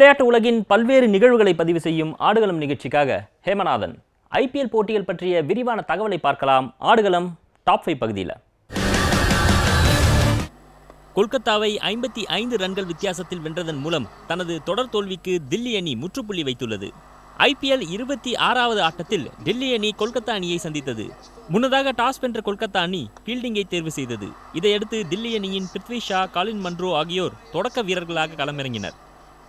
விளையாட்டு உலகின் பல்வேறு நிகழ்வுகளை பதிவு செய்யும் ஆடுகளம் நிகழ்ச்சிக்காக ஹேமநாதன். ஐபிஎல் போட்டிகள் பற்றிய விரிவான தகவலை பார்க்கலாம். ஆடுகளம் டாப் ஃபைவ் பகுதியில். கொல்கத்தாவை ஐம்பத்தி ஐந்து ரன்கள் வித்தியாசத்தில் வென்றதன் மூலம் தனது தொடர் தோல்விக்கு தில்லி அணி முற்றுப்புள்ளி வைத்துள்ளது. ஐபிஎல் இருபத்தி ஆறாவது ஆட்டத்தில் டெல்லி அணி கொல்கத்தா அணியை சந்தித்தது. முன்னதாக டாஸ் வென்ற கொல்கத்தா அணி ஃபீல்டிங்கை தேர்வு செய்தது. இதையடுத்து தில்லி அணியின் பிருத்வி ஷா காலின் மன்ரோ ஆகியோர் தொடக்க வீரர்களாக களமிறங்கினர்.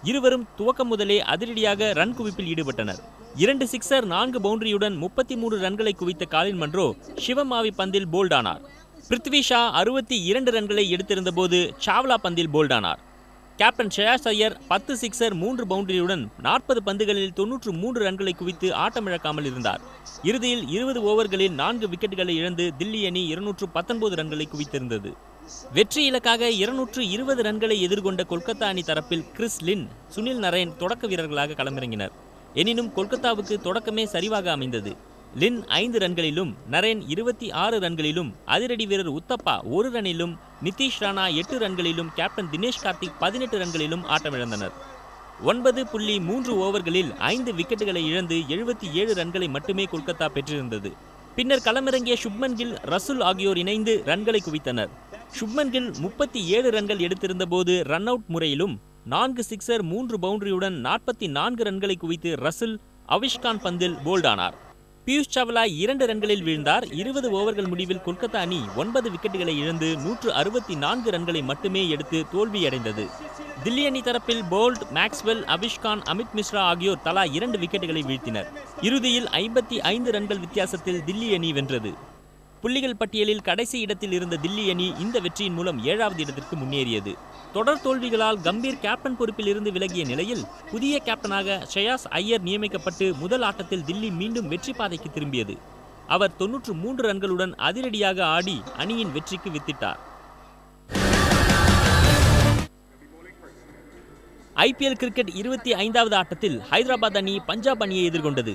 இருவரும் துவக்கம் முதலே அதிரடியாக ரன் குவிப்பில் ஈடுபட்டனர். இரண்டு சிக்ஸர் நான்கு பவுண்டரியுடன் முப்பத்தி மூன்று ரன்களை குவித்த காலின் மன்றோ சிவமாவி பந்தில் போல்டானார். பிருத்வி ஷா அறுபத்தி இரண்டு ரன்களை எடுத்திருந்த போது சாவ்லா பந்தில் போல்டானார். கேப்டன் ஷயாஸ் ஐயர் பத்து சிக்ஸர் மூன்று பவுண்டரியுடன் நாற்பது பந்துகளில் தொன்னூற்று மூன்று ரன்களை குவித்து ஆட்டமிழக்காமல் இருந்தார். இறுதியில் இருபது ஓவர்களில் நான்கு விக்கெட்டுகளை இழந்து தில்லி அணி இருநூற்று பத்தொன்பது ரன்களை குவித்திருந்தது. வெற்றி இலக்காக இருநூற்று இருபது ரன்களை எதிர்கொண்ட கொல்கத்தா அணி தரப்பில் கிறிஸ் லின் சுனில் நரேன் தொடக்க வீரர்களாக களமிறங்கினர். எனினும் கொல்கத்தாவுக்கு தொடக்கமே சரிவாக அமைந்தது. லின் ஐந்து ரன்களிலும் நரேன் இருபத்தி ஆறு ரன்களிலும் அதிரடி வீரர் உத்தப்பா ஒரு ரனிலும் நிதிஷ் ராணா எட்டு ரன்களிலும் கேப்டன் தினேஷ் கார்த்திக் பதினெட்டு ரன்களிலும் ஆட்டமிழந்தனர். ஒன்பது புள்ளி மூன்று ஓவர்களில் ஐந்து விக்கெட்டுகளை இழந்து எழுபத்தி ஏழு ரன்களை மட்டுமே கொல்கத்தா பெற்றிருந்தது. பின்னர் களமிறங்கிய சுப்மன் கில் ரசுல் ஆகியோர் இணைந்து ரன்களை குவித்தனர். சுப்மன் கில் முப்பத்தி ஏழு ரன்கள் எடுத்திருந்த போது ரன் அவுட் முறையிலும் நான்கு சிக்ஸர் மூன்று பவுண்டரியுடன் நாற்பத்தி நான்கு ரன்களை குவித்து ரசில் அவிஷ்கான் பந்தில் போல்டானார். பியூஷ் சாவ்லா இரண்டு ரன்களில் வீழ்ந்தார். இருபது ஓவர்கள் முடிவில் கொல்கத்தா அணி ஒன்பது விக்கெட்டுகளை இழந்து நூற்று அறுபத்தி நான்கு ரன்களை மட்டுமே எடுத்து தோல்வியடைந்தது. தில்லி அணி தரப்பில் போல்ட் மேக்ஸ்வெல் அபிஷ்கான் அமித் மிஸ்ரா ஆகியோர் தலா இரண்டு விக்கெட்டுகளை வீழ்த்தினர். இறுதியில் ஐம்பத்தி ஐந்து ரன்கள் வித்தியாசத்தில் தில்லி அணி வென்றது. புள்ளிகள் பட்டியலில் கடைசி இடத்தில் இருந்த தில்லி அணி இந்த வெற்றியின் மூலம் ஏழாவது இடத்திற்கு முன்னேறியது. தொடர் தோல்விகளால் கம்பீர் கேப்டன் பொறுப்பில் இருந்து விலகிய நிலையில் புதிய கேப்டனாக ஷயாஸ் ஐயர் நியமிக்கப்பட்டு முதல் ஆட்டத்தில் தில்லி மீண்டும் வெற்றி பாதைக்கு திரும்பியது. அவர் தொன்னூற்று மூன்று ரன்களுடன் அதிரடியாக ஆடி அணியின் வெற்றிக்கு வித்திட்டார். ஐபிஎல் கிரிக்கெட் இருபத்தி ஐந்தாவது ஆட்டத்தில் ஹைதராபாத் அணி பஞ்சாப் அணியை எதிர்கொண்டது.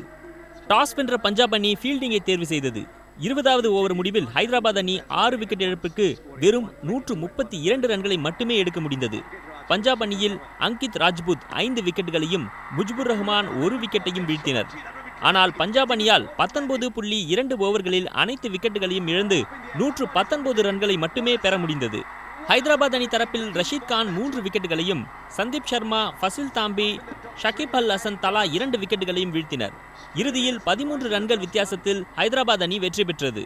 டாஸ் வென்ற பஞ்சாப் அணி ஃபீல்டிங்கை தேர்வு செய்தது. இருபதாவது ஓவர் முடிவில் ஹைதராபாத் அணி ஆறு விக்கெட் இழப்புக்கு வெறும் நூற்று முப்பத்தி இரண்டு ரன்களை மட்டுமே எடுக்க முடிந்தது. பஞ்சாப் அணியில் அங்கித் ராஜ்புத் ஐந்து விக்கெட்டுகளையும் முஜ்புர் ரஹ்மான் ஒரு விக்கெட்டையும் வீழ்த்தினர். ஆனால் பஞ்சாப் அணியால் பத்தொன்பது புள்ளி இரண்டு ஓவர்களில் அனைத்து விக்கெட்டுகளையும் இழந்து நூற்று பத்தொன்பது ரன்களை மட்டுமே பெற முடிந்தது. ஹைதராபாத் அணி தரப்பில் ரஷீத் கான் மூன்று விக்கெட்டுகளையும் சந்தீப் சர்மா ஃபசில் தாம்பி ஷகிப் அல் ஹசன் தலா இரண்டு விக்கெட்டுகளையும் வீழ்த்தினர். இறுதியில் பதிமூன்று ரன்கள் வித்தியாசத்தில் ஹைதராபாத் அணி வெற்றி பெற்றது.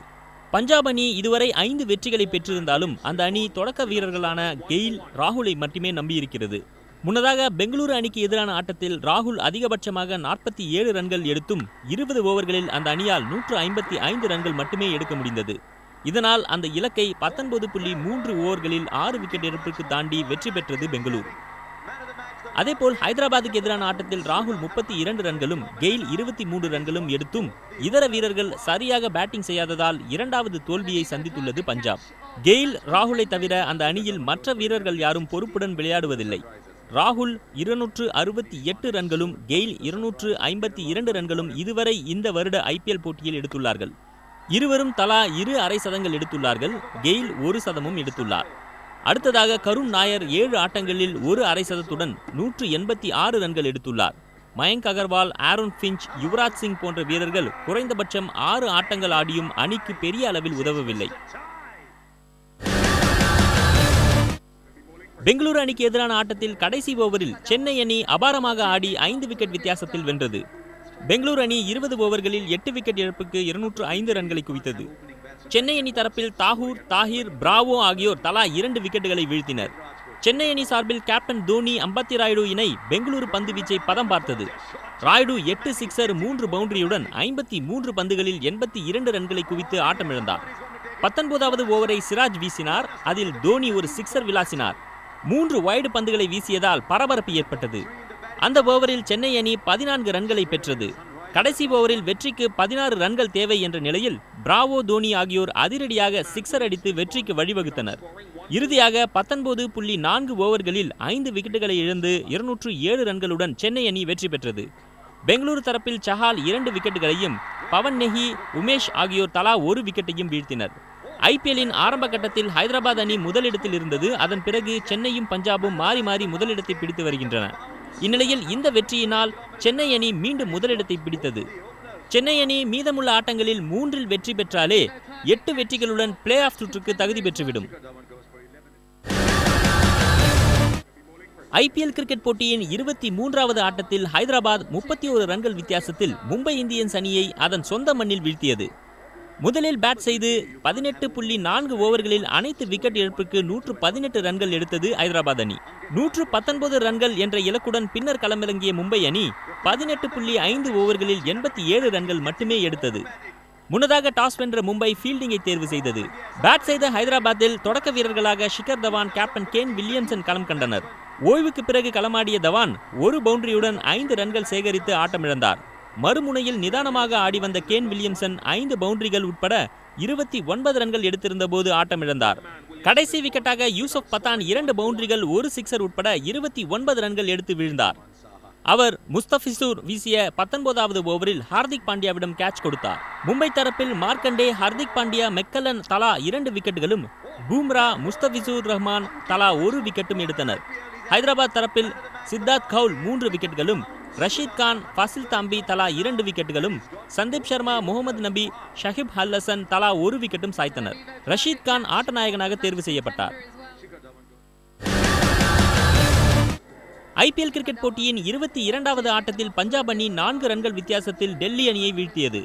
பஞ்சாப் அணி இதுவரை ஐந்து வெற்றிகளை பெற்றிருந்தாலும் அந்த அணி தொடக்க வீரர்களான கெயில் ராகுலை மட்டுமே நம்பியிருக்கிறது. முன்னதாக பெங்களூரு அணிக்கு எதிரான ஆட்டத்தில் ராகுல் அதிகபட்சமாக நாற்பத்தி ஏழு ரன்கள் எடுத்தும் இருபது ஓவர்களில் அந்த அணியால் நூற்று ஐம்பத்தி ஐந்து ரன்கள் மட்டுமே எடுக்க முடிந்தது. இதனால் அந்த இலக்கை பத்தொன்பது புள்ளி மூன்று ஓவர்களில் ஆறு விக்கெட் இழப்பிற்கு தாண்டி வெற்றி பெற்றது பெங்களூரு. அதேபோல் ஹைதராபாத்துக்கு எதிரான ஆட்டத்தில் ராகுல் முப்பத்தி இரண்டு ரன்களும் கெயில் இருபத்தி மூன்று ரன்களும் எடுத்தும் இதர வீரர்கள் சரியாக பேட்டிங் செய்யாததால் இரண்டாவது தோல்வியை சந்தித்துள்ளது பஞ்சாப். கெயில் ராகுலை தவிர அந்த அணியில் மற்ற வீரர்கள் யாரும் பொறுப்புடன் விளையாடுவதில்லை. ராகுல் இருநூற்று அறுபத்தி எட்டு ரன்களும் கெயில் இருநூற்று ஐம்பத்தி இரண்டு ரன்களும் இதுவரை இந்த வருட ஐபிஎல் போட்டியில் எடுத்துள்ளார்கள். இருவரும் தலா இரு அரை சதங்கள் எடுத்துள்ளார்கள் கெயில் ஒரு சதமும் எடுத்துள்ளார். அடுத்ததாக கருண் நாயர் ஏழு ஆட்டங்களில் ஒரு அரை சதத்துடன் நூற்று எண்பத்தி ஆறு ரன்கள் எடுத்துள்ளார். மயங்க் அகர்வால் ஆரோன் ஃபிஞ்ச் யுவராஜ் சிங் போன்ற வீரர்கள் குறைந்தபட்சம் ஆறு ஆட்டங்கள் ஆடியும் அணிக்கு பெரிய அளவில் உதவவில்லை. பெங்களூரு அணிக்கு எதிரான ஆட்டத்தில் கடைசி ஓவரில் சென்னை அணி அபாரமாக ஆடி ஐந்து விக்கெட் வித்தியாசத்தில் வென்றது. பெங்களூரு அணி இருபது ஓவர்களில் எட்டு விக்கெட் இழப்புக்கு இருநூற்று ஐந்து ரன்களை குவித்தது. சென்னை அணி தரப்பில் தாகூர் தாஹிர் பிராவோ ஆகியோர் தலா இரண்டு விக்கெட்டுகளை வீழ்த்தினர். சென்னை அணி சார்பில் கேப்டன் தோனி அம்பத்தி ராயுடு இணை பெங்களூரு பந்து வீச்சை பதம் பார்த்தது. ராயுடு எட்டு சிக்ஸர் மூன்று பவுண்டரியுடன் ஐம்பத்தி மூன்று பந்துகளில் எண்பத்தி இரண்டு ரன்களை குவித்து ஆட்டமிழந்தார். பத்தொன்பதாவது ஓவரை சிராஜ் வீசினார். அதில் தோனி ஒரு சிக்ஸர் விளாசினார். மூன்று வைடு பந்துகளை வீசியதால் பரபரப்பு ஏற்பட்டது. அந்த ஓவரில் சென்னை அணி பதினான்கு ரன்களை பெற்றது. கடைசி ஓவரில் வெற்றிக்கு பதினாறு ரன்கள் தேவை என்ற நிலையில் பிராவோ தோனி ஆகியோர் அதிரடியாக சிக்ஸர் அடித்து வெற்றிக்கு வழிவகுத்தனர். இறுதியாக பத்தொன்பது புள்ளி நான்கு ஓவர்களில் ஐந்து விக்கெட்டுகளை இழந்து இருநூற்று ஏழு ரன்களுடன் சென்னை அணி வெற்றி பெற்றது. பெங்களூரு தரப்பில் சஹால் இரண்டு விக்கெட்டுகளையும் பவன் நெஹி உமேஷ் ஆகியோர் தலா ஒரு விக்கெட்டையும் வீழ்த்தினர். ஐபிஎல்லின் ஆரம்ப கட்டத்தில் ஹைதராபாத் அணி முதலிடத்தில் இருந்தது. அதன் பிறகு சென்னையும் பஞ்சாபும் மாறி மாறி முதலிடத்தை பிடித்து வருகின்றன. இந்நிலையில் இந்த வெற்றியினால் சென்னை அணி மீண்டும் முதலிடத்தை பிடித்தது. சென்னை அணி மீதமுள்ள ஆட்டங்களில் மூன்றில் வெற்றி பெற்றாலே எட்டு வெற்றிகளுடன் பிளே ஆஃப் சுற்றுக்கு தகுதி பெற்றுவிடும். ஐபிஎல் கிரிக்கெட் போட்டியின் இருபத்தி மூன்றாவது ஆட்டத்தில் ஹைதராபாத் முப்பத்தி ஒரு ரன்கள் வித்தியாசத்தில் மும்பை இந்தியன்ஸ் அணியை அதன் சொந்த மண்ணில் வீழ்த்தியது. முதலில் பேட் செய்து பதினெட்டு புள்ளி நான்கு ஓவர்களில் அனைத்து விக்கெட் இழப்புக்கு நூற்று பதினெட்டு ரன்கள் எடுத்தது ஐதராபாத் அணி. நூற்று பத்தொன்பது ரன்கள் என்ற இலக்குடன் பின்னர் களமிறங்கிய மும்பை அணி பதினெட்டு புள்ளி ஐந்து ஓவர்களில் எண்பத்தி ஏழு ரன்கள் மட்டுமே எடுத்தது. முன்னதாக டாஸ் வென்ற மும்பை ஃபீல்டிங்கை தேர்வு செய்தது. பேட் செய்த ஹைதராபாத்தில் தொடக்க வீரர்களாக Shikhar Dhawan captain Kane Williamson களம் கண்டனர். ஓய்வுக்கு பிறகு களமாடிய தவான் ஒரு பவுண்டரியுடன் ஐந்து ரன்கள் சேகரித்து ஆட்டமிழந்தார். மறுமுனையில் நிதானமாக ஆடி வந்த கேன் வில்லியம்சன் ஐந்து பவுண்டரிகள் உட்பட இருபத்தி ஒன்பது ரன்கள் எடுத்திருந்த போது ஆட்டமிழந்தார். கடைசி விக்கெட்டாக யூசப் பத்தான் இரண்டு பவுண்டரிகள் ஒரு சிக்ஸர் உட்பட இருபத்தி ஒன்பது ரன்கள் எடுத்து வீழ்ந்தார். அவர் முஸ்தபிசூர் வீசிய பத்தொன்பதாவது ஓவரில் ஹார்திக் பாண்டியாவிடம் கேட்ச் கொடுத்தார். மும்பை தரப்பில் மார்க்கண்டே ஹார்திக் பாண்டியா மெக்கலன் தலா இரண்டு விக்கெட்டுகளும் பூம்ரா முஸ்தபிசூர் ரஹ்மான் தலா ஒரு விக்கெட்டும் எடுத்தனர். ஹைதராபாத் தரப்பில் சித்தார்த் கவுல் மூன்று விக்கெட்டுகளும் ரஷீத் கான் ஃபசில் தாம்பி தலா இரண்டு விக்கெட்டுகளும் சந்தீப் சர்மா முகமது நபி ஷஹிப் ஹல்லசன் தலா ஒரு விக்கெட்டும் சாய்த்தனர். ரஷீத் கான் ஆட்டநாயகனாக தேர்வு செய்யப்பட்டார். ஐபிஎல் கிரிக்கெட் போட்டியின் இருபத்தி இரண்டாவது ஆட்டத்தில் பஞ்சாப் அணி நான்கு ரன்கள் வித்தியாசத்தில் டெல்லி அணியை வீழ்த்தியது.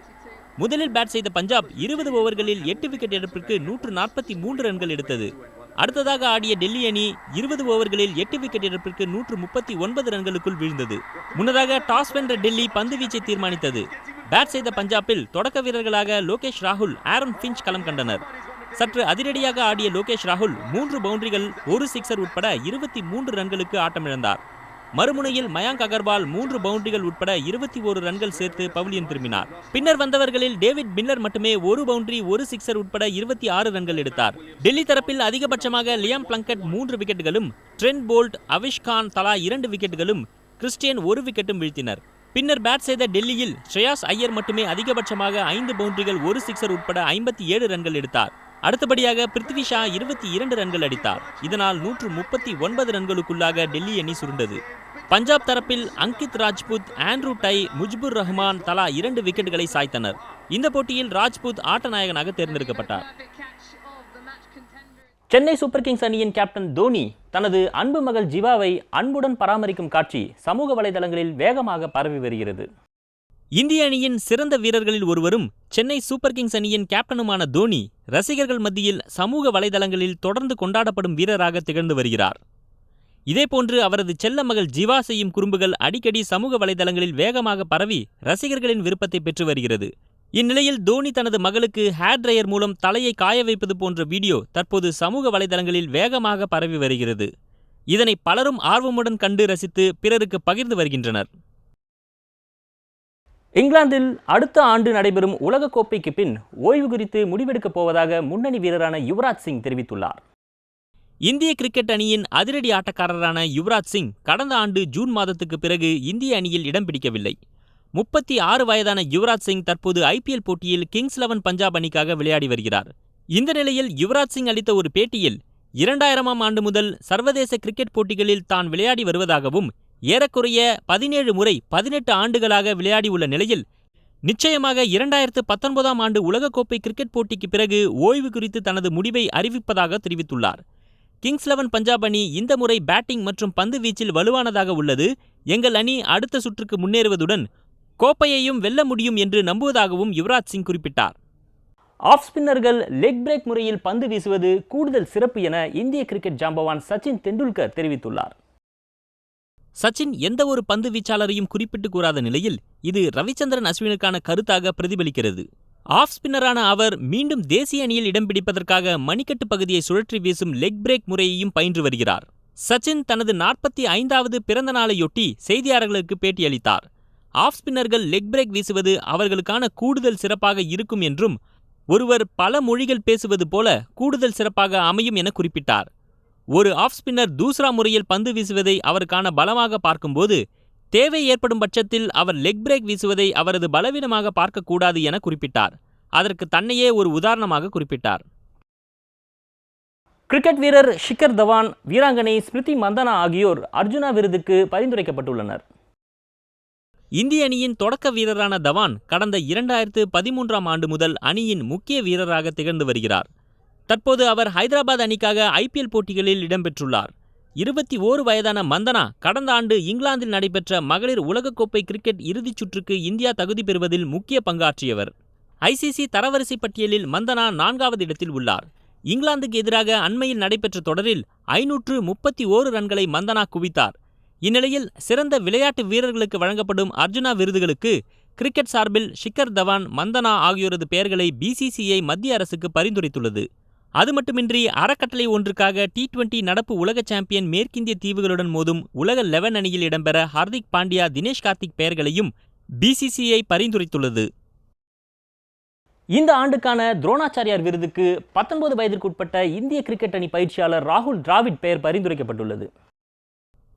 முதலில் பேட் செய்த பஞ்சாப் இருபது ஓவர்களில் எட்டு விக்கெட் எடுப்பிற்கு நூற்று நாற்பத்தி மூன்று ரன்கள் எடுத்தது. அடுத்ததாக ஆடிய டெல்லி அணி இருபது ஓவர்களில் எட்டு விக்கெட் இழப்பிற்கு நூற்று முப்பத்தி ஒன்பது ரன்களுக்குள் வீழ்ந்தது. முன்னதாக டாஸ் வென்ற டெல்லி பந்து வீச்சை தீர்மானித்தது. பேட் செய்த பஞ்சாபில் தொடக்க வீரர்களாக லோகேஷ் ராகுல் ஆரன் பிஞ்ச் களம் கண்டனர். சற்று அதிரடியாக ஆடிய லோகேஷ் ராகுல் மூன்று பவுண்டரிகள் ஒரு சிக்ஸர் உட்பட இருபத்தி மூன்று ரன்களுக்கு ஆட்டமிழந்தார். மறுமுனையில் மயாங்க் அகர்வால் மூன்று பவுண்டரிகள் உட்பட இருபத்தி ஒரு ரன்கள் சேர்த்து பவிலியன் திரும்பினார். பின்னர் வந்தவர்களில் டேவிட் மில்லர் மட்டுமே ஒரு பவுண்டரி ஒரு சிக்ஸர் உட்பட இருபத்தி ஆறு ரன்கள் எடுத்தார். டெல்லி தரப்பில் அதிகபட்சமாக லியாம் பிளங்கட் மூன்று விக்கெட்டுகளும் ட்ரெண்ட் போல்ட் அவிஷ் கான் தலா இரண்டு விக்கெட்டுகளும் கிறிஸ்டியன் ஒரு விக்கெட்டும் வீழ்த்தினர். பின்னர் பேட் செய்த டெல்லியில் ஸ்ரேயாஸ் ஐயர் மட்டுமே அதிகபட்சமாக ஐந்து பவுண்டரிகள் ஒரு சிக்ஸர் உட்பட ஐம்பத்தி ஏழு ரன்கள் எடுத்தார். அடுத்தபடியாக பிருத்வி ஷா இருபத்தி இரண்டு ரன்கள் அடித்தார். இதனால் நூற்று முப்பத்தி ஒன்பது ரன்களுக்குள்ளாக டெல்லி அணி சுருண்டது. பஞ்சாப் தரப்பில் அங்கித் ராஜ்புத் ஆண்ட்ரூ டை முஜ்புர் ரஹ்மான் தலா இரண்டு விக்கெட்டுகளை சாய்த்தனர். இந்த போட்டியில் ராஜ்புத் ஆட்டநாயகனாக தேர்ந்தெடுக்கப்பட்டார். சென்னை சூப்பர் கிங்ஸ் அணியின் கேப்டன் தோனி தனது அன்பு மகள் ஜிவாவை அன்புடன் பராமரிக்கும் காட்சி சமூக வலைதளங்களில் வேகமாக பரவி வருகிறது. இந்திய அணியின் சிறந்த வீரர்களில் ஒருவரும் சென்னை சூப்பர் கிங்ஸ் அணியின் கேப்டனுமான தோனி ரசிகர்கள் மத்தியில் சமூக வலைதளங்களில் தொடர்ந்து கொண்டாடப்படும் வீரராக திகழ்ந்து வருகிறார். இதேபோன்று அவரது செல்ல மகள் ஜிவா செய்யும் குறும்புகள் அடிக்கடி சமூக வலைதளங்களில் வேகமாக பரவி ரசிகர்களின் விருப்பத்தை பெற்று வருகிறது. இந்நிலையில் தோனி தனது மகளுக்கு ஹேர் ட்ரையர் மூலம் தலையை காய வைப்பது போன்ற வீடியோ தற்போது சமூக வலைதளங்களில் வேகமாக பரவி வருகிறது. இதனை பலரும் ஆர்வமுடன் கண்டு ரசித்து பிறருக்கு பகிர்ந்து வருகின்றனர். இங்கிலாந்தில் அடுத்த ஆண்டு நடைபெறும் உலகக்கோப்பைக்கு பின் ஓய்வு குறித்து முடிவெடுக்கப் போவதாக முன்னணி வீரரான யுவராஜ் சிங் தெரிவித்துள்ளார். இந்திய கிரிக்கெட் அணியின் அதிரடி ஆட்டக்காரரான யுவராஜ் சிங் கடந்த ஆண்டு ஜூன் மாதத்துக்கு பிறகு இந்திய அணியில் இடம் பிடிக்கவில்லை. முப்பத்தி ஆறு வயதான யுவராஜ் சிங் தற்போது ஐபிஎல் போட்டியில் கிங்ஸ் லெவன் பஞ்சாப் அணிக்காக விளையாடி வருகிறார். இந்த நிலையில் யுவராஜ் சிங் அளித்த ஒரு பேட்டியில் இரண்டாயிரமாம் ஆண்டு முதல் சர்வதேச கிரிக்கெட் போட்டிகளில் தான் விளையாடி வருவதாகவும் ஏறக்குறைய பதினேழு முறை பதினெட்டு ஆண்டுகளாக விளையாடியுள்ள நிலையில் நிச்சயமாக இரண்டாயிரத்து பத்தொன்பதாம் ஆண்டு உலகக்கோப்பை கிரிக்கெட் போட்டிக்கு பிறகு ஓய்வு குறித்து தனது முடிவை அறிவிப்பதாக தெரிவித்துள்ளார். கிங்ஸ் லெவன் பஞ்சாப் அணி இந்த முறை பேட்டிங் மற்றும் பந்து வீச்சில் வலுவானதாக உள்ளது. எங்கள் அணி அடுத்த சுற்றுக்கு முன்னேறுவதுடன் கோப்பையையும் வெல்ல முடியும் என்று நம்புவதாகவும் யுவராஜ் சிங் குறிப்பிட்டார். ஆஃப் ஸ்பின்னர்கள் லெக் பிரேக் முறையில் பந்து வீசுவது கூடுதல் சிறப்பு என இந்திய கிரிக்கெட் ஜாம்பவான் சச்சின் தெண்டுல்கர் தெரிவித்துள்ளார். சச்சின் எந்த ஒரு பந்து வீச்சாளரையும் குறிப்பிட்டு கூறாத நிலையில் இது ரவிச்சந்திரன் அஸ்வினுக்கான கருத்தாக பிரதிபலிக்கிறது. ஆஃப் ஸ்பின்னரான அவர் மீண்டும் தேசிய அணியில் இடம் பிடிப்பதற்காக மணிக்கட்டு பகுதியை சுழற்றி வீசும் லெக் பிரேக் முறையையும் பயின்று வருகிறார். சச்சின் தனது நாற்பத்தி ஐந்தாவது பிறந்த நாளையொட்டி செய்தியாளர்களுக்கு பேட்டியளித்தார். ஆஃப் ஸ்பின்னர்கள் லெக் பிரேக் வீசுவது அவர்களுக்கான கூடுதல் சிறப்பாக இருக்கும் என்றும் ஒருவர் பல மொழிகள் பேசுவது போல கூடுதல் சிறப்பாக அமையும் என குறிப்பிட்டார். ஒரு ஆஃப் ஸ்பின்னர் தூசரா முறையில் பந்து வீசுவதை அவருக்கான பலமாக பார்க்கும்போது தேவை ஏற்படும் பட்சத்தில் அவர் லெக் பிரேக் வீசுவதை அவரது பலவீனமாக பார்க்கக்கூடாது என குறிப்பிட்டார். அதற்கு தன்னையே ஒரு உதாரணமாக குறிப்பிட்டார். கிரிக்கெட் வீரர் ஷிகர் தவான் வீராங்கனை ஸ்மிருதி மந்தனா ஆகியோர் அர்ஜுனா விருதுக்கு பரிந்துரைக்கப்பட்டுள்ளனர். இந்திய அணியின் தொடக்க வீரரான தவான் கடந்த இரண்டாயிரத்து பதிமூன்றாம் ஆண்டு முதல் அணியின் முக்கிய வீரராக திகழ்ந்து வருகிறார். தற்போது அவர் ஹைதராபாத் அணிக்காக ஐபிஎல் போட்டிகளில் இடம்பெற்றுள்ளார். இருபத்தி ஓரு வயதான மந்தனா கடந்த ஆண்டு இங்கிலாந்தில் நடைபெற்ற மகளிர் உலகக்கோப்பை கிரிக்கெட் இறுதிச் சுற்றுக்கு இந்தியா தகுதி பெறுவதில் முக்கிய பங்காற்றியவர். ஐசிசி தரவரிசை பட்டியலில் மந்தனா நான்காவது இடத்தில் உள்ளார். இங்கிலாந்துக்கு எதிராக அண்மையில் நடைபெற்ற தொடரில் ஐநூற்று முப்பத்தி ஓரு ரன்களை மந்தனா குவித்தார். இந்நிலையில் சிறந்த விளையாட்டு வீரர்களுக்கு வழங்கப்படும் அர்ஜுனா விருதுகளுக்கு கிரிக்கெட் சார்பில் ஷிக்கர் தவான் மந்தனா ஆகியோரது பெயர்களை பிசிசிஐ மத்திய அரசுக்கு பரிந்துரைத்துள்ளது. அது மட்டுமின்றி அறக்கட்டளை ஒன்றுக்காக டி டுவெண்டி நடப்பு உலக சாம்பியன் மேற்கிந்திய தீவுகளுடன் மோதும் உலக லெவன் அணியில் இடம்பெற ஹர்திக் பாண்டியா தினேஷ் கார்த்திக் பெயர்களையும் பிசிசிஐ பரிந்துரைத்துள்ளது. இந்த ஆண்டுக்கான துரோணாச்சாரியார் விருதுக்கு பத்தொன்பது வயதிற்குட்பட்ட இந்திய கிரிக்கெட் அணி பயிற்சியாளர் ராகுல் டிராவிட் பெயர் பரிந்துரைக்கப்பட்டுள்ளது.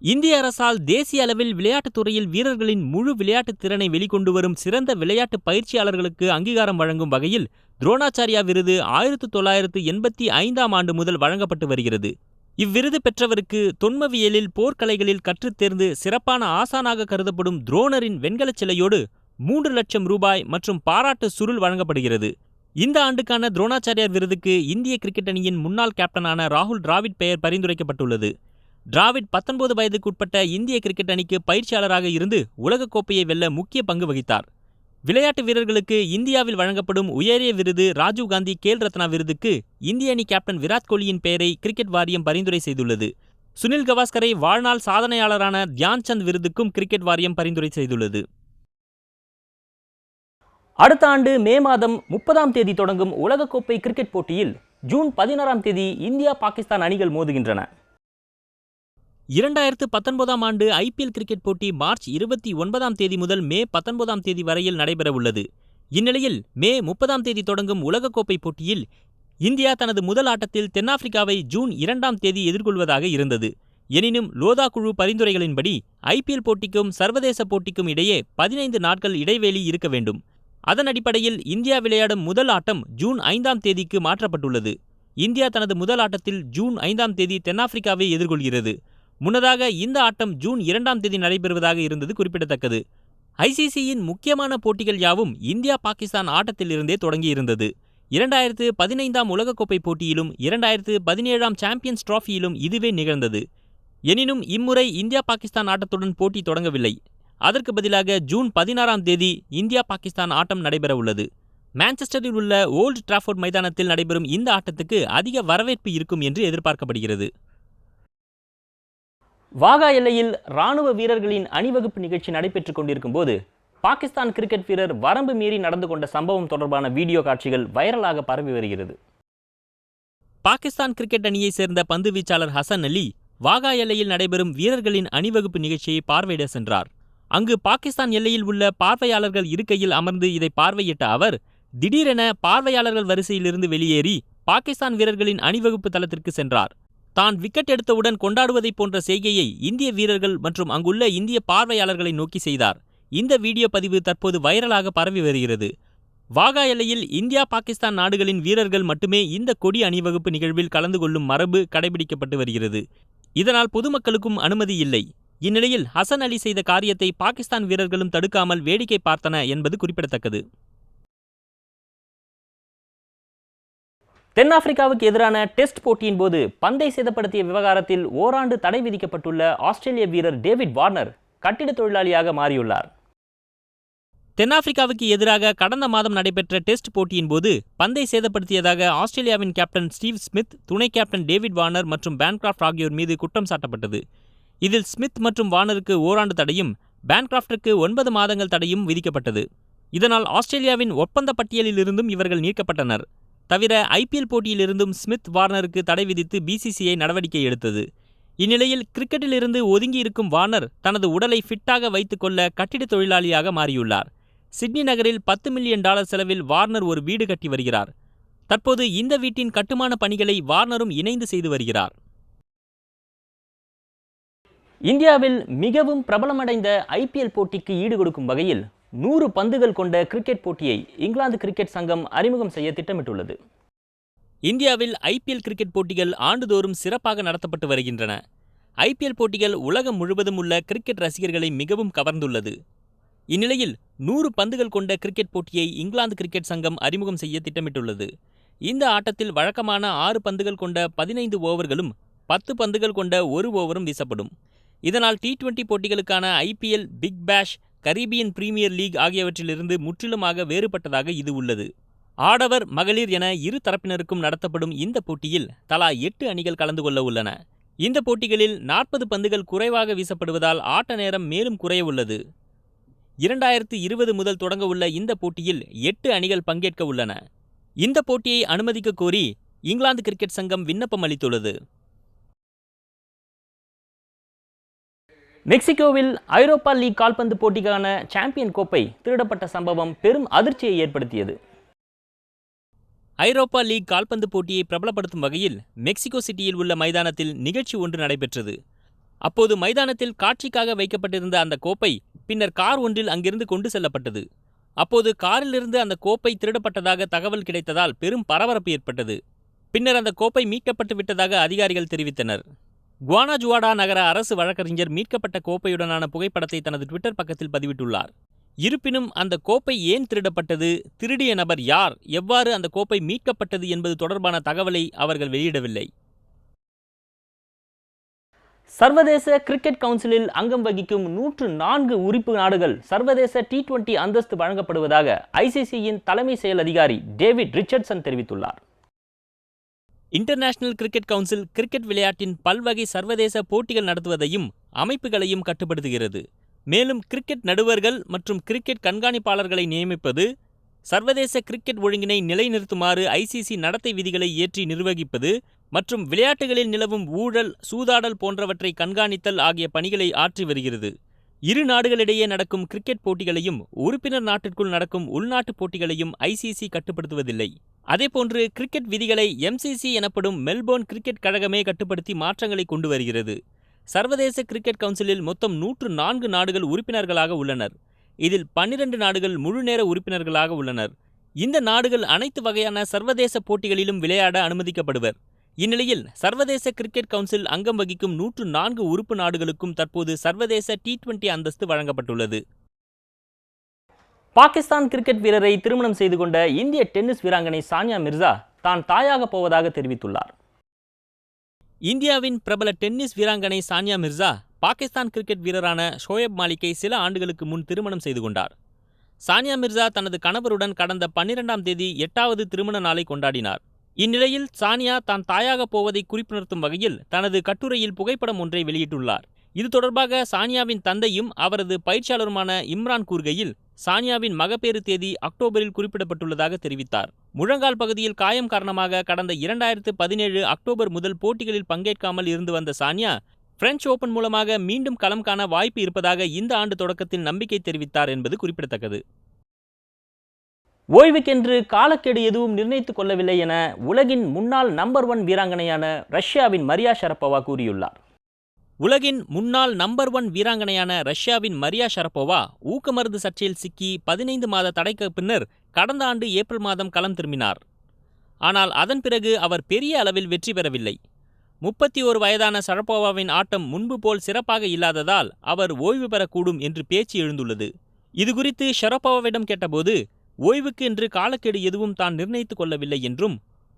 இந்திய அரசால் தேசிய அளவில் விளையாட்டுத் துறையில் வீரர்களின் முழு விளையாட்டுத் திறனை வெளிக்கொண்டு வரும் சிறந்த விளையாட்டு பயிற்சியாளர்களுக்கு அங்கீகாரம் வழங்கும் வகையில் துரோணாச்சாரியா விருது ஆயிரத்து தொள்ளாயிரத்து எண்பத்தி ஐந்தாம் ஆண்டு முதல் வழங்கப்பட்டு வருகிறது. இவ்விருது பெற்றவருக்கு தொன்மவியலில் போர்க்கலைகளில் கற்றுத் தேர்ந்து சிறப்பான ஆசானாக கருதப்படும் துரோணரின் வெண்கலச் சிலையோடு மூன்று லட்சம் ரூபாய் மற்றும் பாராட்டு சுருள் வழங்கப்படுகிறது. இந்த ஆண்டுக்கான துரோணாச்சாரியார் விருதுக்கு இந்திய கிரிக்கெட் அணியின் முன்னாள் கேப்டனான ராகுல் டிராவிட் பெயர் பரிந்துரைக்கப்பட்டுள்ளது. டிராவிட் பத்தொன்பது வயதுக்குட்பட்ட இந்திய கிரிக்கெட் அணிக்கு பயிற்சியாளராக இருந்து உலகக்கோப்பையை வெல்ல முக்கிய பங்கு வகித்தார். விளையாட்டு வீரர்களுக்கு இந்தியாவில் வழங்கப்படும் உயரிய விருது ராஜீவ்காந்தி கேல் ரத்னா விருதுக்கு இந்திய அணி கேப்டன் விராட் கோலியின் பெயரை கிரிக்கெட் வாரியம் பரிந்துரை செய்துள்ளது. சுனில் கவாஸ்கரை வாழ்நாள் சாதனையாளரான தியான் சந்த் விருதுக்கும் கிரிக்கெட் வாரியம் பரிந்துரை செய்துள்ளது. அடுத்த ஆண்டு மே மாதம் முப்பதாம் தேதி தொடங்கும் உலகக்கோப்பை கிரிக்கெட் போட்டியில் ஜூன் பதினாறாம் தேதி இந்தியா பாகிஸ்தான் அணிகள் மோதுகின்றன. இரண்டாயிரத்து பத்தொன்பதாம் ஆண்டு ஐபிஎல் கிரிக்கெட் போட்டி மார்ச் இருபத்தி ஒன்பதாம் தேதி முதல் மே பத்தொன்பதாம் தேதி வரையில் நடைபெறவுள்ளது. இந்நிலையில் மே முப்பதாம் தேதி தொடங்கும் உலகக்கோப்பை போட்டியில் இந்தியா தனது முதல் ஆட்டத்தில் தென்னாப்பிரிக்காவை ஜூன் இரண்டாம் தேதி எதிர்கொள்வதாக இருந்தது. எனினும் லோதா குழு பரிந்துரைகளின்படி ஐபிஎல் போட்டிக்கும் சர்வதேச போட்டிக்கும் இடையே பதினைந்து நாட்கள் இடைவெளி இருக்க வேண்டும். அதன் அடிப்படையில் இந்தியா விளையாடும் முதல் ஆட்டம் ஜூன் ஐந்தாம் தேதிக்கு மாற்றப்பட்டுள்ளது. இந்தியா தனது முதல் ஆட்டத்தில் ஜூன் ஐந்தாம் தேதி தென்னாப்பிரிக்காவை எதிர்கொள்கிறது. முன்னதாக இந்த ஆட்டம் ஜூன் இரண்டாம் தேதி நடைபெறுவதாக இருந்தது குறிப்பிடத்தக்கது. ஐசிசியின் முக்கியமான போட்டிகள் யாவும் இந்தியா பாகிஸ்தான் ஆட்டத்திலிருந்தே தொடங்கியிருந்தது. இரண்டாயிரத்து பதினைந்தாம் உலகக்கோப்பை போட்டியிலும் இரண்டாயிரத்து பதினேழாம் சாம்பியன்ஸ் டிராஃபியிலும் இதுவே நிகழ்ந்தது. எனினும் இம்முறை இந்தியா பாகிஸ்தான் ஆட்டத்துடன் போட்டி தொடங்கவில்லை. அதற்கு பதிலாக ஜூன் பதினாறாம் தேதி இந்தியா பாகிஸ்தான் ஆட்டம் நடைபெற உள்ளது. மான்செஸ்டரில் உள்ள ஓல்ட் டிராஃபோர்ட் மைதானத்தில் நடைபெறும் இந்த ஆட்டத்துக்கு அதிக வரவேற்பு இருக்கும் என்று எதிர்பார்க்கப்படுகிறது. வாகா எல்லையில் ராணுவ வீரர்களின் அணிவகுப்பு நிகழ்ச்சி நடைபெற்றுக் கொண்டிருக்கும் போது பாகிஸ்தான் கிரிக்கெட் வீரர் வரம்பு மீறி நடந்து கொண்ட சம்பவம் தொடர்பான வீடியோ காட்சிகள் வைரலாக பரவி வருகிறது. பாகிஸ்தான் கிரிக்கெட் அணியை சேர்ந்த பந்து வீச்சாளர் ஹசன் அலி வாகா எல்லையில் நடைபெறும் வீரர்களின் அணிவகுப்பு நிகழ்ச்சியை பார்வையிட சென்றார். அங்கு பாகிஸ்தான் எல்லையில் உள்ள பார்வையாளர்கள் இருக்கையில் அமர்ந்து இதை பார்வையிட்ட அவர் திடீரென பார்வையாளர்கள் வரிசையிலிருந்து வெளியேறி பாகிஸ்தான் வீரர்களின் அணிவகுப்பு தளத்திற்கு சென்றார். தான் விக்கெட் எடுத்தவுடன் கொண்டாடுவதைப் போன்ற செய்கையை இந்திய வீரர்கள் மற்றும் அங்குள்ள இந்திய பார்வையாளர்களை நோக்கி செய்தார். இந்த வீடியோ பதிவு தற்போது வைரலாக பரவி வருகிறது. வாகா எல்லையில் இந்தியா பாகிஸ்தான் நாடுகளின் வீரர்கள் மட்டுமே இந்த கொடி அணிவகுப்பு நிகழ்வில் கலந்து கொள்ளும் மரபு கடைபிடிக்கப்பட்டு வருகிறது. இதனால் பொதுமக்களுக்கும் அனுமதி இல்லை. இந்நிலையில் ஹசன் அலி செய்த காரியத்தை பாகிஸ்தான் வீரர்களும் தடுக்காமல் வேடிக்கை பார்த்தன என்பது குறிப்பிடத்தக்கது. தென்னாப்பிரிக்காவுக்கு எதிரான டெஸ்ட் போட்டியின் போது பந்தை சேதப்படுத்திய விவகாரத்தில் ஓராண்டு தடை விதிக்கப்பட்டுள்ள ஆஸ்திரேலிய வீரர் டேவிட் வார்னர் கட்டிட தொழிலாளியாக மாறியுள்ளார். தென்னாப்பிரிக்காவுக்கு எதிராக கடந்த மாதம் நடைபெற்ற டெஸ்ட் போட்டியின் போது பந்தை சேதப்படுத்தியதாக ஆஸ்திரேலியாவின் கேப்டன் ஸ்டீவ் ஸ்மித் துணை கேப்டன் டேவிட் வார்னர் மற்றும் பேன்கிராஃப்ட் ஆகியோர் மீது குற்றம் சாட்டப்பட்டது. இதில் ஸ்மித் மற்றும் வார்னருக்கு ஓராண்டு தடையும் பேன்கிராஃப்டிற்கு ஒன்பது மாதங்கள் தடையும் விதிக்கப்பட்டது. இதனால் ஆஸ்திரேலியாவின் ஒப்பந்த பட்டியலிலிருந்தும் இவர்கள் நீக்கப்பட்டனர். தவிர ஐபிஎல் போட்டியிலிருந்தும் ஸ்மித் வார்னருக்கு தடை விதித்து பிசிசிஐ நடவடிக்கை எடுத்தது. இந்நிலையில் கிரிக்கெட்டிலிருந்து ஒதுங்கியிருக்கும் வார்னர் தனது உடலை ஃபிட்டாக வைத்துக்கொள்ள கட்டிட தொழிலாளியாக மாறியுள்ளார். சிட்னி நகரில் பத்து மில்லியன் டாலர் செலவில் வார்னர் ஒரு வீடு கட்டி வருகிறார். தற்போது இந்த வீட்டின் கட்டுமான பணிகளை வார்னரும் இணைந்து செய்து வருகிறார். இந்தியாவில் மிகவும் பிரபலமடைந்த ஐபிஎல் போட்டிக்கு ஈடுகொடுக்கும் வகையில் நூறு பந்துகள் கொண்ட கிரிக்கெட் போட்டியை இங்கிலாந்து கிரிக்கெட் சங்கம் அறிமுகம் செய்ய திட்டமிட்டுள்ளது. இந்தியாவில் ஐபிஎல் கிரிக்கெட் போட்டிகள் ஆண்டுதோறும் சிறப்பாக நடத்தப்பட்டு வருகின்றன. ஐபிஎல் போட்டிகள் உலகம் முழுவதும் உள்ள கிரிக்கெட் ரசிகர்களை மிகவும் கவர்ந்துள்ளது. இந்நிலையில் நூறு பந்துகள் கொண்ட கிரிக்கெட் போட்டியை இங்கிலாந்து கிரிக்கெட் சங்கம் அறிமுகம் செய்ய திட்டமிட்டுள்ளது. இந்த ஆட்டத்தில் வழக்கமான ஆறு பந்துகள் கொண்ட பதினைந்து ஓவர்களும் பத்து பந்துகள் கொண்ட ஒரு ஓவரும் வீசப்படும். இதனால் டி டுவெண்டி போட்டிகளுக்கான IPL Big Bash Caribbean Premier League ஆகியவற்றிலிருந்து முற்றிலுமாக வேறுபட்டதாக இது உள்ளது. ஆடவர் மகளிர் என இரு தரப்பினருக்கும் நடத்தப்படும் இந்த போட்டியில் தலா எட்டு அணிகள் கலந்து கொள்ள உள்ளன. இந்த போட்டிகளில் நாற்பது பந்துகள் குறைவாக வீசப்படுவதால் ஆட்ட நேரம் மேலும் குறைய உள்ளது. இரண்டாயிரத்து இருபது முதல் தொடங்க உள்ள இந்த போட்டியில் எட்டு அணிகள் பங்கேற்க உள்ளன. இந்த போட்டியை அனுமதிக்க கோரி இங்கிலாந்து கிரிக்கெட் சங்கம் விண்ணப்பம் அளித்துள்ளது. மெக்சிகோவில் ஐரோப்பா லீக் கால்பந்து போட்டிக்கான சாம்பியன் கோப்பை திருடப்பட்ட சம்பவம் பெரும் அதிர்ச்சியை ஏற்படுத்தியது. ஐரோப்பா லீக் கால்பந்து போட்டியை பிரபலப்படுத்தும் வகையில் மெக்சிகோ சிட்டியில் உள்ள மைதானத்தில் நிகழ்ச்சி ஒன்று நடைபெற்றது. அப்போது மைதானத்தில் காட்சிக்காக வைக்கப்பட்டிருந்த அந்த கோப்பை பின்னர் கார் ஒன்றில் அங்கிருந்து கொண்டு செல்லப்பட்டது. அப்போது காரிலிருந்து அந்த கோப்பை திருடப்பட்டதாக தகவல் கிடைத்ததால் பெரும் பரபரப்பு ஏற்பட்டது. பின்னர் அந்த கோப்பை மீட்கப்பட்டு விட்டதாக அதிகாரிகள் தெரிவித்தனர். குவானாஜுவாடா நகர அரசு வழக்கறிஞர் மீட்கப்பட்ட கோப்பையுடனான புகைப்படத்தை தனது ட்விட்டர் பக்கத்தில் பதிவிட்டுள்ளார். இருப்பினும் அந்த கோப்பை ஏன் திருடப்பட்டது? திருடிய நபர் யார்? எவ்வாறு அந்த கோப்பை மீட்கப்பட்டது என்பது தொடர்பான தகவலை அவர்கள் வெளியிடவில்லை. சர்வதேச கிரிக்கெட் கவுன்சிலில் அங்கம் வகிக்கும் நூற்று நான்கு உறுப்பு நாடுகள் சர்வதேச டி டுவெண்டி அந்தஸ்து வழங்கப்படுவதாக ஐசிசியின் தலைமை செயல் அதிகாரி டேவிட் ரிச்சர்ட்சன் தெரிவித்துள்ளார். இன்டர்நேஷனல் கிரிக்கெட் கவுன்சில் கிரிக்கெட் விளையாட்டின் பல்வகை சர்வதேச போட்டிகள் நடத்துவதையும் அமைப்புகளையும் கட்டுப்படுத்துகிறது. மேலும் கிரிக்கெட் நடுவர்கள் மற்றும் கிரிக்கெட் கண்காணிப்பாளர்களை நியமிப்பது சர்வதேச கிரிக்கெட் ஒழுங்கினை நிலைநிறுத்துமாறு ஐசிசி நடத்தை விதிகளை ஏற்றி நிர்வகிப்பது மற்றும் விளையாட்டுகளில் நிலவும் ஊழல் சூதாடல் போன்றவற்றை கண்காணித்தல் ஆகிய பணிகளை ஆற்றி வருகிறது. இரு நாடுகளிடையே நடக்கும் கிரிக்கெட் போட்டிகளையும் உறுப்பினர் நாட்டிற்குள் நடக்கும் உள்நாட்டு போட்டிகளையும் ஐசிசி கட்டுப்படுத்துவதில்லை. அதேபோன்று கிரிக்கெட் விதிகளை எம்சிசி எனப்படும் மெல்போர்ன் கிரிக்கெட் கழகமே கட்டுப்படுத்தி மாற்றங்களை கொண்டு வருகிறது. சர்வதேச கிரிக்கெட் கவுன்சிலில் மொத்தம் நூற்று நான்கு நாடுகள் உறுப்பினர்களாக உள்ளனர். இதில் பன்னிரண்டு நாடுகள் முழுநேர உறுப்பினர்களாக உள்ளனர். இந்த நாடுகள் அனைத்து வகையான சர்வதேச போட்டிகளிலும் விளையாட அனுமதிக்கப்படுவர். இந்நிலையில் சர்வதேச கிரிக்கெட் கவுன்சில் அங்கம் வகிக்கும் நூற்று நான்கு உறுப்பு நாடுகளுக்கும் தற்போது சர்வதேச டி டுவெண்டி அந்தஸ்து வழங்கப்பட்டுள்ளது. பாகிஸ்தான் கிரிக்கெட் வீரரை திருமணம் செய்து கொண்ட இந்திய டென்னிஸ் வீராங்கனை சானியா மிர்சா தான் தாயாக போவதாக தெரிவித்துள்ளார். இந்தியாவின் பிரபல டென்னிஸ் வீராங்கனை சானியா மிர்சா பாகிஸ்தான் கிரிக்கெட் வீரரான ஷோயப் மாலிக்கை சில ஆண்டுகளுக்கு முன் திருமணம் செய்து கொண்டார். சானியா மிர்சா தனது கணவருடன் கடந்த பன்னிரெண்டாம் தேதி எட்டாவது திருமண நாளை கொண்டாடினார். இந்நிலையில் சானியா தான் தாயாக போவதை குறிப்புணர்த்தும் வகையில் தனது கட்டுரையில் புகைப்படம் ஒன்றை வெளியிட்டுள்ளார். இது தொடர்பாக சானியாவின் தந்தையும் அவரது பயிற்சியாளருமான இம்ரான் கூறுகையில் சானியாவின் மகப்பேறு தேதி அக்டோபரில் குறிப்பிடப்பட்டுள்ளதாக தெரிவித்தார். முழங்கால் பகுதியில் காயம் காரணமாக கடந்த இரண்டாயிரத்து பதினேழு அக்டோபர் முதல் போட்டிகளில் பங்கேற்காமல் இருந்து வந்த சானியா பிரெஞ்சு ஓபன் மூலமாக மீண்டும் களம் காண வாய்ப்பு இருப்பதாக இந்த ஆண்டு தொடக்கத்தில் நம்பிக்கை தெரிவித்தார் என்பது குறிப்பிடத்தக்கது. ஓய்வுக்கென்று காலக்கெடு எதுவும் நிர்ணயித்துக் கொள்ளவில்லை என உலகின் முன்னாள் நம்பர் ஒன் வீராங்கனையான ரஷ்யாவின் மரியா ஷரப்போவா கூறியுள்ளார். உலகின் முன்னாள் நம்பர் ஒன் வீராங்கனையான ரஷ்யாவின் மரியா ஷரப்போவா ஊக்கமருந்து சர்ச்சையில் சிக்கி பதினைந்து மாத தடைக்கு பின்னர் கடந்த ஆண்டு ஏப்ரல் மாதம் களம் திரும்பினார். ஆனால் அதன் பிறகு அவர் பெரிய அளவில் வெற்றி பெறவில்லை. முப்பத்தி ஒரு வயதான ஷரப்போவாவின் ஆட்டம் முன்பு போல் சிறப்பாக இல்லாததால் அவர் ஓய்வு பெறக்கூடும் என்று பேச்சு எழுந்துள்ளது. இதுகுறித்து ஷரப்போவாவிடம் கேட்டபோது ஓய்வுக்கு என்று காலக்கெடு எதுவும் தான் நிர்ணயித்துக் கொள்ளவில்லை என்றும்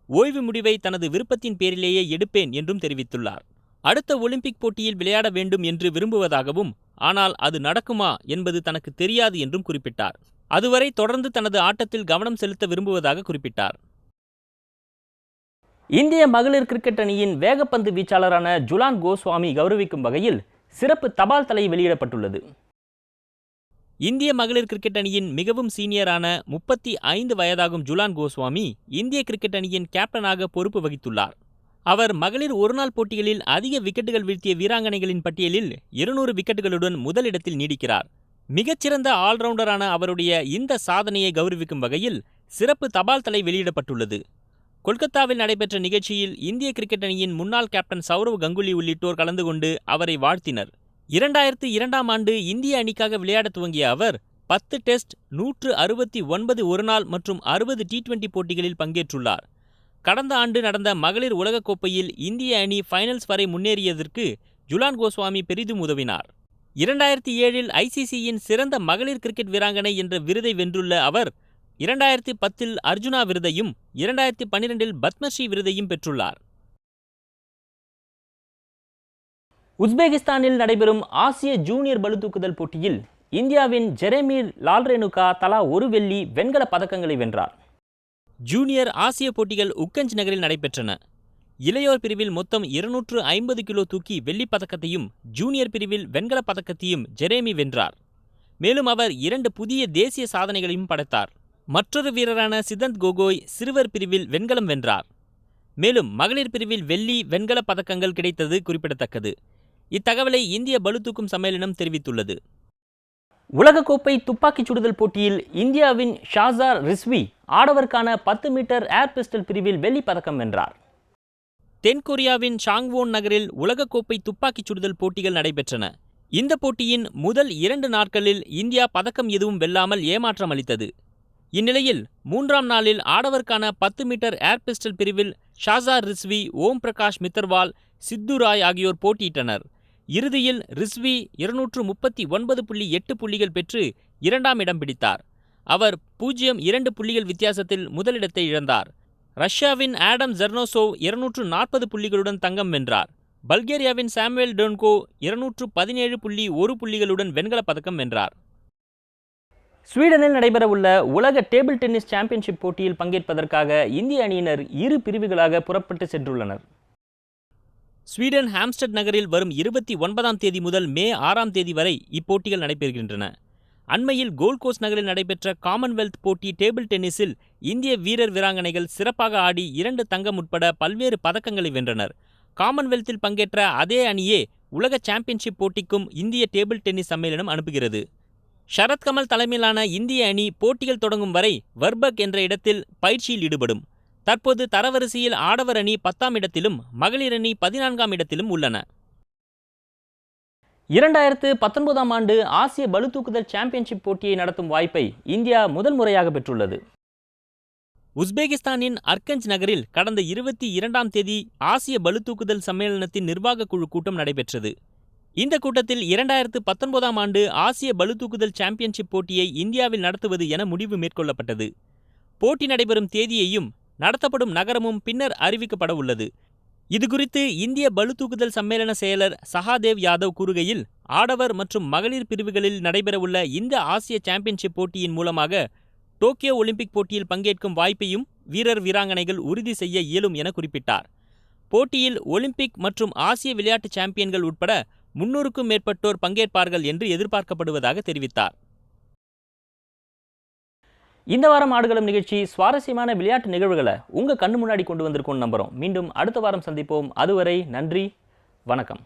ஓய்வு முடிவை தனது விருப்பத்தின் பேரிலேயே எடுப்பேன் என்றும் தெரிவித்துள்ளார். அடுத்த ஒலிம்பிக் போட்டியில் விளையாட வேண்டும் என்று விரும்புவதாகவும் ஆனால் அது நடக்குமா என்பது தனக்கு தெரியாது என்றும் குறிப்பிட்டார். அதுவரை தொடர்ந்து தனது ஆட்டத்தில் கவனம் செலுத்த விரும்புவதாக குறிப்பிட்டார். இந்திய மகளிர் கிரிக்கெட் அணியின் வேகப்பந்து வீச்சாளரான ஜுலான் கோஸ்வாமி கௌரவிக்கும் வகையில் சிறப்பு தபால் தலை வெளியிடப்பட்டுள்ளது. இந்திய மகளிர் கிரிக்கெட் அணியின் மிகவும் சீனியரான முப்பத்தி ஐந்து வயதாகும் ஜுலான் கோஸ்வாமி இந்திய கிரிக்கெட் அணியின் கேப்டனாக பொறுப்பு வகித்துள்ளார். அவர் மகளிர் ஒருநாள் போட்டிகளில் அதிக விக்கெட்டுகள் வீழ்த்திய வீராங்கனைகளின் பட்டியலில் இருநூறு விக்கெட்டுகளுடன் முதலிடத்தில் நீடிக்கிறார். மிகச்சிறந்த ஆல்ரவுண்டரான அவருடைய இந்த சாதனையை கௌரவிக்கும் வகையில் சிறப்பு தபால் தலை வெளியிடப்பட்டுள்ளது. கொல்கத்தாவில் நடைபெற்ற நிகழ்ச்சியில் இந்திய கிரிக்கெட் அணியின் முன்னாள் கேப்டன் சௌரவ் கங்குலி உள்ளிட்டோர் கலந்து கொண்டு அவரை வாழ்த்தினர். இரண்டாயிரத்து இரண்டாம் ஆண்டு இந்திய அணிக்காக விளையாட துவங்கிய அவர் பத்து டெஸ்ட் நூற்று அறுபத்தி ஒன்பது ஒருநாள் மற்றும் அறுபது டி டுவெண்டி போட்டிகளில் பங்கேற்றுள்ளார். கடந்த ஆண்டு நடந்த மகளிர் உலகக்கோப்பையில் இந்திய அணி ஃபைனல்ஸ் வரை முன்னேறியதற்கு ஜுலான் கோஸ்வாமி பெரிதும் உதவினார். இரண்டாயிரத்தி ஏழில் ஐசிசியின் சிறந்த மகளிர் கிரிக்கெட் வீராங்கனை என்ற விருதை வென்றுள்ள அவர் இரண்டாயிரத்தி பத்தில் அர்ஜுனா விருதையும் இரண்டாயிரத்தி பன்னிரெண்டில் பத்மஸ்ரீ விருதையும் பெற்றுள்ளார். உஸ்பெகிஸ்தானில் நடைபெறும் ஆசிய ஜூனியர் பளுதூக்குதல் போட்டியில் இந்தியாவின் ஜெரேமி லால்ரேனுகா தலா ஒரு வெள்ளி வெண்கல பதக்கங்களை வென்றார். ஜூனியர் ஆசிய போட்டிகள் உக்கஞ்ச் நகரில் நடைபெற்றன. இளையோர் பிரிவில் மொத்தம் இருநூற்று ஐம்பது கிலோ தூக்கி வெள்ளிப் பதக்கத்தையும் ஜூனியர் பிரிவில் வெண்கலப் பதக்கத்தையும் ஜெரேமி வென்றார். மேலும் அவர் இரண்டு புதிய தேசிய சாதனைகளையும் படைத்தார். மற்றொரு வீரரான சிதந்த் கோகோய் சிறுவர் பிரிவில் வெண்கலம் வென்றார். மேலும் மகளிர் பிரிவில் வெள்ளி வெண்கலப் பதக்கங்கள் கிடைத்தது குறிப்பிடத்தக்கது. இத்தகவலை இந்திய பளுதூக்கும் சம்மேளனம் தெரிவித்துள்ளது. உலகக்கோப்பை துப்பாக்கிச் சுடுதல் போட்டியில் இந்தியாவின் ஷாசார் ரிஸ்வி ஆடவருக்கான பத்து மீட்டர் ஏர் பிஸ்டல் பிரிவில் வெள்ளி பதக்கம் வென்றார். தென்கொரியாவின் சாங்வோன் நகரில் உலகக்கோப்பை துப்பாக்கிச் சுடுதல் போட்டிகள் நடைபெற்றன. இந்த போட்டியின் முதல் இரண்டு நாட்களில் இந்தியா பதக்கம் எதுவும் வெல்லாமல் ஏமாற்றம் அளித்தது. இந்நிலையில் மூன்றாம் நாளில் ஆடவருக்கான பத்து மீட்டர் ஏர் பிஸ்டல் பிரிவில் ஷாசார் ரிஸ்வி ஓம் பிரகாஷ் மித்தர்வால் சித்து ராய் ஆகியோர் போட்டியிட்டனர். இறுதியில் ரிஸ்வி இருநூற்று முப்பத்தி ஒன்பது புள்ளி எட்டு புள்ளிகள் பெற்று இரண்டாம் இடம் பிடித்தார். அவர் பூஜ்ஜியம் இரண்டு புள்ளிகள் வித்தியாசத்தில் முதலிடத்தை இழந்தார். ரஷ்யாவின் ஆடம் ஜெர்னோசோவ் இருநூற்று நாற்பது புள்ளிகளுடன் தங்கம் வென்றார். பல்கேரியாவின் சாமுவேல் டோன்கோ இருநூற்று பதினேழு புள்ளி ஒரு புள்ளிகளுடன் வெண்கலப் பதக்கம் வென்றார். ஸ்வீடனில் நடைபெறவுள்ள உலக டேபிள் டென்னிஸ் சாம்பியன்ஷிப் போட்டியில் பங்கேற்பதற்காக இந்திய அணியினர் இரு பிரிவுகளாக புறப்பட்டு சென்றுள்ளனர். ஸ்வீடன் ஹாம்ஸ்டட் நகரில் வரும் இருபத்தி ஒன்பதாம் தேதி முதல் மே ஆறாம் தேதி வரை இப்போட்டிகள் நடைபெறுகின்றன. அண்மையில் கோல்கோஸ்ட் நகரில் நடைபெற்ற காமன்வெல்த் போட்டி டேபிள் டென்னிஸில் இந்திய வீரர் வீராங்கனைகள் சிறப்பாக ஆடி இரண்டு தங்கம் உட்பட பல்வேறு பதக்கங்களை வென்றனர். காமன்வெல்த்தில் பங்கேற்ற அதே அணியே உலக சாம்பியன்ஷிப் போட்டிக்கும் இந்திய டேபிள் டென்னிஸ் சம்மேளனம் அனுப்புகிறது. ஷரத்கமல் தலைமையிலான இந்திய அணி போட்டிகள் தொடங்கும் வரை வர்பக் என்ற இடத்தில் பயிற்சியில் ஈடுபடும். தற்போது தரவரிசையில் ஆடவர் அணி பத்தாம் இடத்திலும் மகளிர் அணி பதினான்காம் இடத்திலும் உள்ளன. இரண்டாயிரத்து பத்தொன்பதாம் ஆண்டு ஆசிய பளுதூக்குதல் சாம்பியன்ஷிப் போட்டியை நடத்தும் வாய்ப்பை இந்தியா முதல் முறையாக பெற்றுள்ளது. உஸ்பெகிஸ்தானின் அர்கஞ்ச் நகரில் கடந்த இருபத்தி இரண்டாம் தேதி ஆசிய பளுதூக்குதல் சம்மேளனத்தின் நிர்வாகக் குழு கூட்டம் நடைபெற்றது. இந்த கூட்டத்தில் இரண்டாயிரத்து பத்தொன்பதாம் ஆண்டு ஆசிய பளுதூக்குதல் சாம்பியன்ஷிப் போட்டியை இந்தியாவில் நடத்துவது என முடிவு மேற்கொள்ளப்பட்டது. போட்டி நடைபெறும் தேதியையும் நடத்தப்படும் நகரமும் பின்னர் அறிவிக்கப்பட உள்ளது இதுகுறித்து இந்திய பளுதூக்குதல் சம்மேளன செயலர் சகாதேவ் யாதவ் கூறுகையில் ஆடவர் மற்றும் மகளிர் பிரிவுகளில் நடைபெறவுள்ள இந்த ஆசிய சாம்பியன்ஷிப் போட்டியின் மூலமாக டோக்கியோ ஒலிம்பிக் போட்டியில் பங்கேற்கும் வாய்ப்பையும் வீரர் வீராங்கனைகள் உறுதி செய்ய இயலும் என குறிப்பிட்டார். போட்டியில் ஒலிம்பிக் மற்றும் ஆசிய விளையாட்டு சாம்பியன்கள் உட்பட முன்னூறுக்கும் மேற்பட்டோர் பங்கேற்பார்கள் என்று எதிர்பார்க்கப்படுவதாக தெரிவித்தார். இந்த வாரம் ஆடுகளம் நிகழ்ச்சி சுவாரஸ்யமான விளையாட்டு நிகழ்வுகளை உங்க கண்ணு முன்னாடி கொண்டு வந்திருக்கோம்னு நம்புறோம். மீண்டும் அடுத்த வாரம் சந்திப்போம். அதுவரை நன்றி வணக்கம்.